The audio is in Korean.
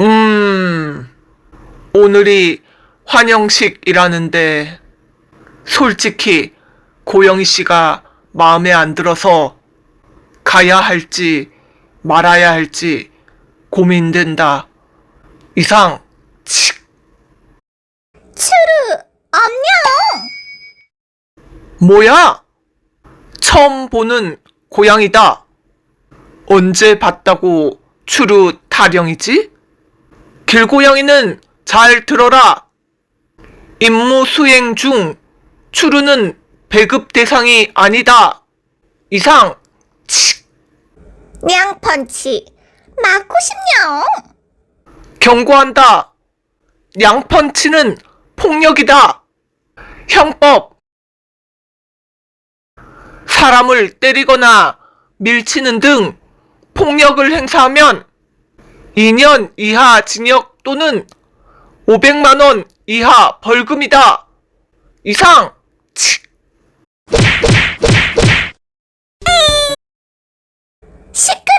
음, 오늘이 환영식이라는데, 솔직히 고영희 씨가 마음에 안 들어서 가야 할지 말아야 할지 고민된다. 이상, 칙. 추루, 안녕! 뭐야? 처음 보는 고양이다. 언제 봤다고 추루 타령이지? 길고양이는 잘 들어라. 임무 수행 중 추루는 배급 대상이 아니다. 이상, 칙. 냥펀치, 맞고 싶냐? 경고한다. 양펀치는 폭력이다. 형법. 사람을 때리거나 밀치는 등 폭력을 행사하면 2년 이하 징역 또는 500만 원 이하 벌금이다. 이상. 치. 시끄러!